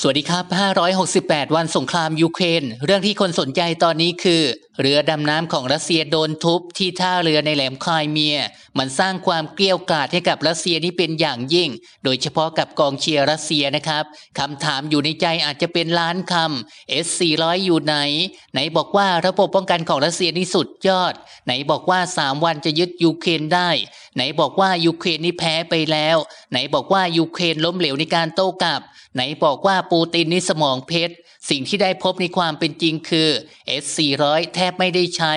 สวัสดีครับ 568 วันสงครามยูเครน เรื่องที่คนสนใจตอนนี้คือเรือดำน้ำของรัสเซียโดนทุบที่ท่าเรือในแหลมคายเมีย มันสร้างความเกลียวกล่อมให้กับรัสเซียนี่เป็นอย่างยิ่ง โดยเฉพาะกับกองเชียร์รัสเซียนะครับคำถามอยู่ในใจอาจจะเป็นล้านคำ S400 อยู่ไหน ไหนบอกว่าระบบป้องกันของรัสเซียนี่สุดยอด ไหนบอกว่า 3 วันจะยึดยูเครนได้ ไหนบอกว่ายูเครนนี่แพ้ไปแล้ว ไหนบอกว่ายูเครนล้มเหลวในการโต้กลับ ไหนบอกว่าปูตินนี่สมองเพชรสิ่งที่ได้พบในความเป็นจริงคือ S400 แบไม่ได้ใช้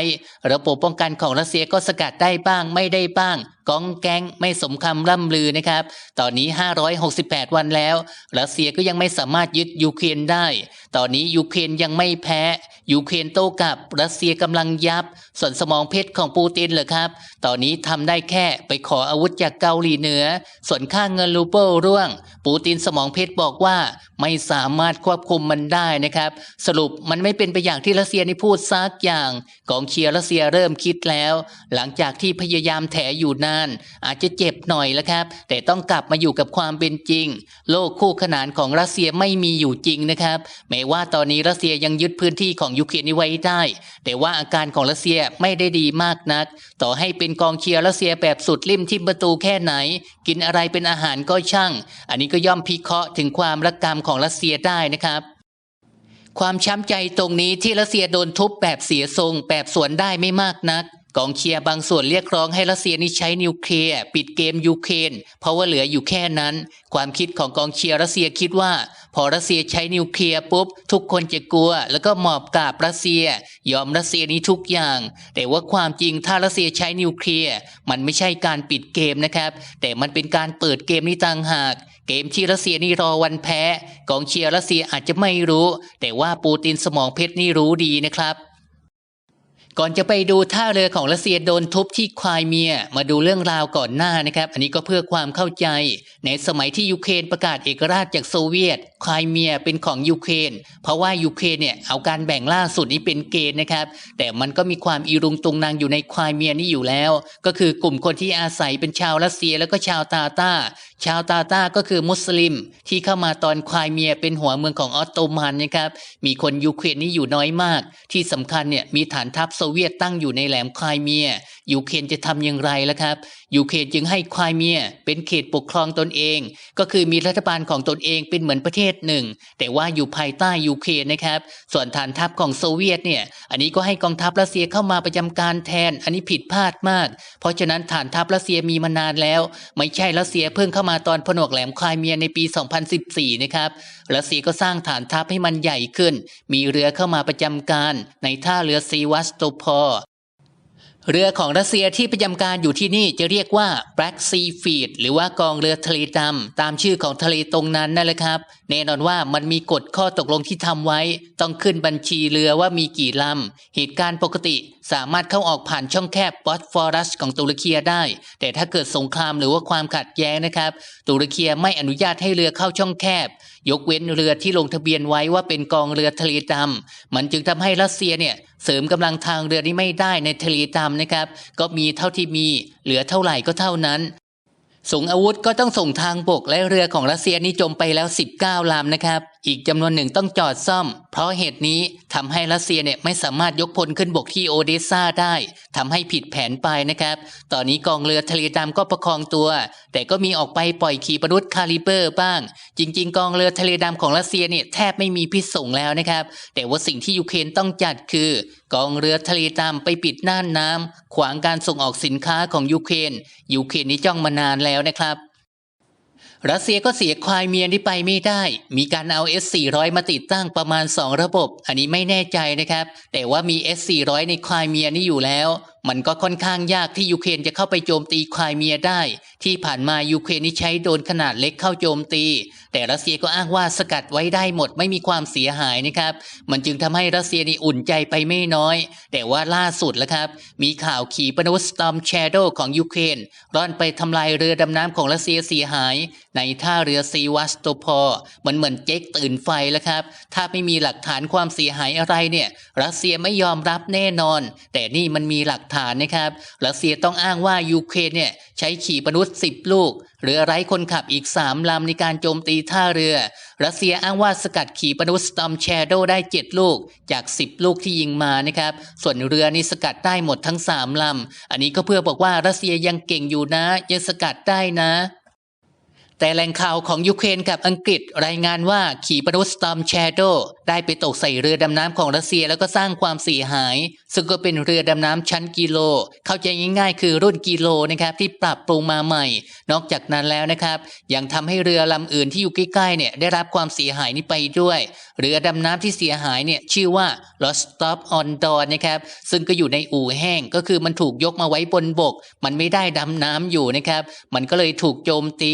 ระบบป้องกันของรัสเซียก็สกัดได้บ้างไม่ได้บ้างก้องแก๊งไม่สมคำล่ำลือนะครับ ตอนนี้ 568 วันแล้ว รัสเซียก็ยังไม่สามารถยึดยูเครนได้ ตอนนี้ยูเครนยังไม่แพ้ ยูเครนโต้กลับ รัสเซียกำลังยับ ส่วนสมองเพชรของปูตินเหรอครับ ตอนนี้ทำได้แค่ไปขออาวุธจากเกาหลีเหนือ ส่วนค่าเงินรูเปิลร่วง ปูตินสมองเพชรบอกว่าไม่สามารถควบคุมมันได้นะครับ สรุปมันไม่เป็นไปอย่างที่รัสเซียนี่พูดซักอย่าง กองเชียร์รัสเซียเริ่มคิดแล้ว หลังจากที่พยายามแถอยู่นาน อาจจะเจ็บหน่อยแล้วครับ แต่ต้องกลับมาอยู่กับความเป็นจริง โลกคู่ขนานของรัสเซียไม่มีอยู่จริงนะครับแม้ว่าตอนนี้รัสเซียยังยึดพื้นที่ของยูเครนนี้ไว้ได้ แต่ว่าอาการของรัสเซียไม่ได้ดีมากนัก ต่อให้เป็นกองเชียร์รัสเซียแบบสุดริมทิมประตูแค่ไหน กินอะไรเป็นอาหารก็ช่าง อันนี้ก็ย่อมพิเคราะห์ถึงความรักกรรมของรัสเซียได้นะครับความช้ำใจตรงนี้ที่รัสเซียโดนทุบแบบเสียทรงแบบสวนได้ไม่มากนักกองเชียร์บางส่วนเรียกร้องให้รัสเซียนี่ใช้นิวเคลียร์ปิดเกมยูเครนเพราะว่าเหลืออยู่แค่นั้น ความคิดของกองเชียร์รัสเซียคิดว่า พอรัสเซียใช้นิวเคลียร์ปุ๊บ ทุกคนจะกลัว แล้วก็หมอบกราบรัสเซีย ยอมรัสเซียนี้ทุกอย่าง แต่ว่าความจริงถ้ารัสเซียใช้นิวเคลียร์มันไม่ใช่การปิดเกมนะครับ แต่มันเป็นการเปิดเกมนี้ต่างหากเกมที่รัสเซียนี่รอวันแพ้กองเชียร์รัสเซียอาจจะไม่รู้ แต่ว่าปูตินสมองเพชรนี่รู้ดีนะครับ ก่อนจะไปดูท่าเรือของรัสเซียโดนทุบที่ควายเมีย มาดูเรื่องราวก่อนหน้านะครับ อันนี้ก็เพื่อความเข้าใจ ในสมัยที่ยูเครนประกาศเอกราชจากโซเวียต ควายเมียเป็นของยูเครนเพราะว่ายูเครนเนี่ยเอาการแบ่งล่าสุดนี้เป็นเกณฑ์นะครับ แต่มันก็มีความอีรุงตุงนางอยู่ในควายเมียนี่อยู่แล้ว ก็คือกลุ่มคนที่อาศัยเป็นชาวรัสเซียแล้วก็ชาวตาตาชาวตาตาก็คือมุสลิมที่เข้ามาตอนควายเมียเป็นหัวเมืองของออตโตมันนะครับ มีคนยูเครนนี่อยู่น้อยมาก ที่สำคัญเนี่ยมีฐานทัพโซเวียตตั้งอยู่ในแหลมควายเมีย ยูเครนจะทำอย่างไรล่ะครับยูเครนจึงให้ควายเมียเป็นเขตปกครองตนเอง ก็คือมีรัฐบาลของตนเองเป็นเหมือนประเทศหนึ่ง แต่ว่าอยู่ภายใต้ยูเครนนะครับ ส่วนฐานทัพของโซเวียตเนี่ย อันนี้ก็ให้กองทัพรัสเซียเข้ามาประจำการแทน อันนี้ผิดพลาดมาก เพราะฉะนั้นฐานทัพรัสเซียมีมานานแล้ว ไม่ใช่รัสเซียเพิ่งเข้ามาตอนผนวกแหลมควายเมียในปี 2014 นะครับรัสเซียก็สร้างฐานทัพให้มันใหญ่ขึ้น มีเรือเข้ามาประจำการในท่าเรือซีวัสโตพอ เรือของรัสเซียที่ประจำการอยู่ที่นี่จะเรียกว่า Black Sea Fleet หรือว่ากองเรือทะเลดำตามชื่อของทะเลตรงนั้นนั่นแหละครับ แน่นอนว่ามันมีกฎข้อตกลงที่ทำไว้ ต้องขึ้นบัญชีเรือว่ามีกี่ลำ เหตุการณ์ปกติสามารถเข้าออกผ่านช่องแคบบอสฟอรัสของตุรกีได้ แต่ถ้าเกิดสงครามหรือว่าความขัดแย้งนะครับ ตุรกีไม่อนุญาตให้เรือเข้าช่องแคบ ยกเว้นเรือที่ลงทะเบียนไว้ว่าเป็นกองเรือทะเลดำมันจึงทำให้รัสเซียเนี่ย เสริมกำลังทางเรือนี้ไม่ได้ในทะเลดำนะครับ ก็มีเท่าที่มีเหลือเท่าไหร่ก็เท่านั้นส่งอาวุธก็ต้องส่งทางบกและเรือของรัสเซียนี่จมไปแล้ว 19ลำนะครับ อีกจำนวนหนึ่งต้องจอดซ่อม เพราะเหตุนี้ทำให้รัสเซียเนี่ยไม่สามารถยกพลขึ้นบกที่โอเดสซาได้ทำให้ผิดแผนไปนะครับ ตอนนี้กองเรือทะเลดำก็ประคองตัว แต่ก็มีออกไปปล่อยขีปนาวุธคาลิเบอร์บ้าง จริง ๆ กองเรือทะเลดำของรัสเซียเนี่ยแทบไม่มีพิษส่งแล้วนะครับ แต่ว่าสิ่งที่ยูเครนต้องจัดคือกองเรือทะเลดำไปปิดน่านน้ำขวางการส่งออกสินค้าของยูเครนยูเครนนี่จ้องมานานแล้วนะครับ รัสเซียก็เสียควายเมียนที่ไปไม่ได้ มีการเอา S400 มาติดตั้งประมาณ 2 ระบบ อันนี้ไม่แน่ใจนะครับ แต่ว่ามี S400 ในควายเมียนี่อยู่แล้ว มันก็ค่อนข้างยากที่ยูเครนจะเข้าไปโจมตีควายเมียได้ ที่ผ่านมายูเครนนี่ใช้โดนขนาดเล็กเข้าโจมตี แต่รัสเซียก็อ้างว่าสกัดไว้ได้หมดไม่มีความเสียหายนะครับ มันจึงทำให้รัสเซียนี่อุ่นใจไปไม่น้อย แต่ว่าล่าสุดแล้วครับ มีข่าวขีปนาวุธสตอมแชโดของยูเครนร่อนไปทำลายเรือดำน้ำของรัสเซียเสียหาย ในท่าเรือซีวัสโตพอมันเหมือนเจ๊กตื่นไฟแล้วครับ ถ้าไม่มีหลักฐานความเสียหายอะไรเนี่ย รัสเซียไม่ยอมรับแน่นอน แต่นี่มันมีหลักฐฐานนะครับรัสเซียต้องอ้างว่ายูเครนเนี่ยใช้ขีปนาวุธ10 ลูกเรือไร้คนขับอีก 3 ลำในการโจมตีท่าเรือ รัสเซียอ้างว่าสกัดขีปนาวุธสตอมแชโดได้ 7 ลูกจาก 10 ลูกที่ยิงมานะครับ ส่วนเรือนี้สกัดได้หมดทั้ง 3 ลำ อันนี้ก็เพื่อบอกว่ารัสเซียยังเก่งอยู่นะ ยังสกัดได้นะ แต่แหล่งข่าวของยูเครนกับอังกฤษรายงานว่าขีปนาวุธสตอมแชโดได้ไปตกใส่เรือดำน้ำของรัสเซียแล้วก็สร้างความเสียหาย ซึ่งก็เป็นเรือดำน้ำชั้นกิโล เข้าใจง่ายๆ คือรุ่นกิโลนะครับที่ปรับปรุงมาใหม่ นอกจากนั้นแล้วนะครับ ยังทำให้เรือลำอื่นที่อยู่ใกล้ๆเนี่ยได้รับความเสียหายนี้ไปด้วย เรือดำน้ำที่เสียหายเนี่ยชื่อว่า Rostov on Don นะครับซึ่งก็อยู่ในอู่แห้งก็คือมันถูกยกมาไว้บนบก มันไม่ได้ดำน้ำอยู่นะครับมันก็เลยถูกโจมตี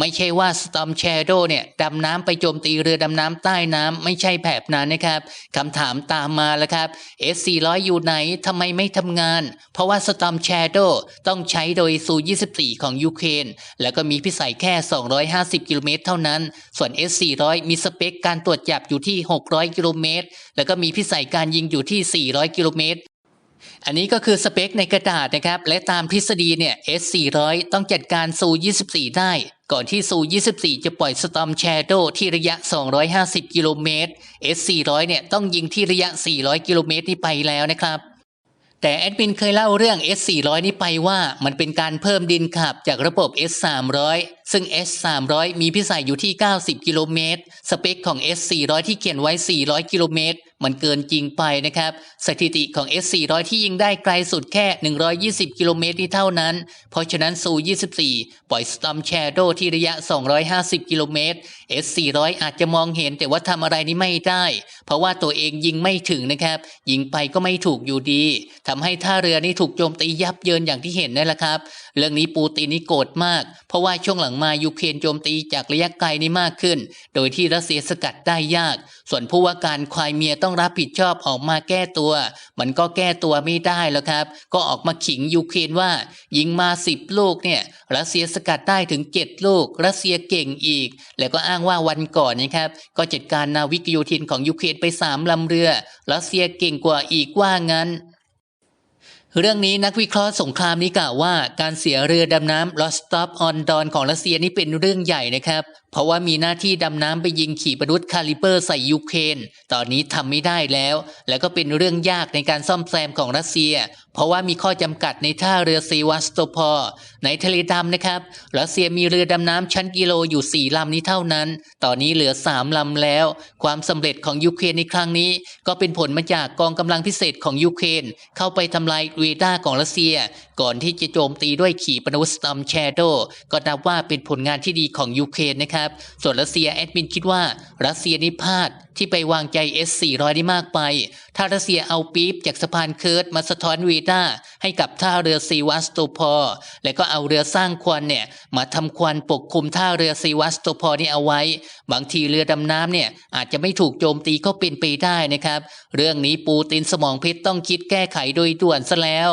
ไม่ใช่ว่า Storm Shadow เนี่ยดำน้ำไปโจมตีเรือดำน้ำใต้น้ำไม่ใช่แบบนั้นนะครับคำถามตามมาแล้วครับ S400 อยู่ไหนทำไมไม่ทำงาน เพราะว่า Storm Shadow ต้องใช้โดยซู24 ของยูเครนแล้วก็มีพิสัยแค่ 250 กิโลเมตรเท่านั้น ส่วน S400 มีสเปคการตรวจจับอยู่ที่ 600 กิโลเมตรแล้วก็มีพิสัยการยิงอยู่ที่ 400 กิโลเมตรอันนี้ก็คือสเปคในกระดาษนะครับ และตามทฤษฎีเนี่ย S400 ต้องจัดการซู24 ได้ ก่อนที่ซู 24 จะปล่อยสตอมแชโดที่ระยะ 250 กิโลเมตร S400 เนี่ยต้องยิงที่ระยะ 400 กิโลเมตรนี่ไปแล้วนะครับ แต่แอดมินเคยเล่าเรื่อง S400 นี้ไปว่ามันเป็นการเพิ่มดินขับจากระบบ S300 ซึ่ง S300 มีพิสัยอยู่ที่ 90 กิโลเมตร สเปคของ S400 ที่เขียนไว้ 400 กิโลเมตร มันเกินจริงไปนะครับ สถิติของ S400 ที่ยิงได้ไกลสุดแค่ 120 กิโลเมตรนี่เท่านั้น เพราะฉะนั้นซู24 ปล่อย Storm Shadow ที่ระยะ 250 กิโลเมตร S400 อาจจะมองเห็นแต่ว่าทำอะไรนี่ไม่ได้ เพราะว่าตัวเองยิงไม่ถึงนะครับ ยิงไปก็ไม่ถูกอยู่ดีทำให้ท่าเรือนี่ถูกโจมตียับเยินอย่างที่เห็นนั่นแหละครับ เรื่องนี้ปูตินนี่โกรธมาก เพราะว่าช่วงหลังมายูเครนโจมตีจากระยะไกลนี่มากขึ้น โดยที่รัสเซียสกัดได้ยาก ส่วนผู้ว่าการควายเมียต้องรับผิดชอบออกมาแก้ตัว มันก็แก้ตัวไม่ได้แล้วครับ ก็ออกมาขิงยูเครนว่ายิงมาสิบลูกเนี่ยรัสเซียสกัดได้ถึงเจ็ดลูก รัสเซียเก่งอีก แล้วก็อ้างว่าวันก่อนนะครับก็จัดการนาวิกโยธินของยูเครนไปสามลำเรือ รัสเซียเก่งกว่าอีกว่างั้น เรื่องนี้นักวิเคราะห์สงครามนี้กล่าวว่าการเสียเรือดำน้ำลอสตอปออนดอนของรัสเซียนี่เป็นเรื่องใหญ่นะครับ เพราะว่ามีหน้าที่ดำน้ำไปยิงขีปนาวุธคาลิเบอร์ใส่ยูเครนตอนนี้ทำไม่ได้แล้ว แล้วก็เป็นเรื่องยากในการซ่อมแซมของรัสเซีย เพราะว่ามีข้อจำกัดในท่าเรือซีวัสโตพอในทะเลดำนะครับรัสเซียมีเรือดำน้ำชั้นกิโลอยู่ 4ลำนี้เท่านั้น ตอนนี้เหลือ 3ลำแล้ว ความสำเร็จของยูเครนในครั้งนี้ ก็เป็นผลมาจากกองกำลังพิเศษของยูเครนเข้าไปทำลายเรดาของรัสเซีย ก่อนที่จะโจมตีด้วยขีปนาวุธสตอมแชโดก็นับว่าเป็นผลงานที่ดีของยูเครนนะครับ ส่วนรัสเซียแอดมินคิดว่ารัสเซียนี่พลาด ที่ไปวางใจ S400 ได้มากไป ถ้ารัสเซียเอาปี๊บจากสะพานเคิร์ดมาสะท้อนเวดาให้กับท่าเรือซีวัสโตพอและก็เอาเรือสร้างควันเนี่ยมาทำควันปกคลุมท่าเรือซีวัสโตพอนี่เอาไว้ บางทีเรือดำน้ำเนี่ยอาจจะไม่ถูกโจมตีก็เป็นไปได้นะครับ เรื่องนี้ปูตินสมองเพชรต้องคิดแก้ไขโดยด่วนซะแล้ว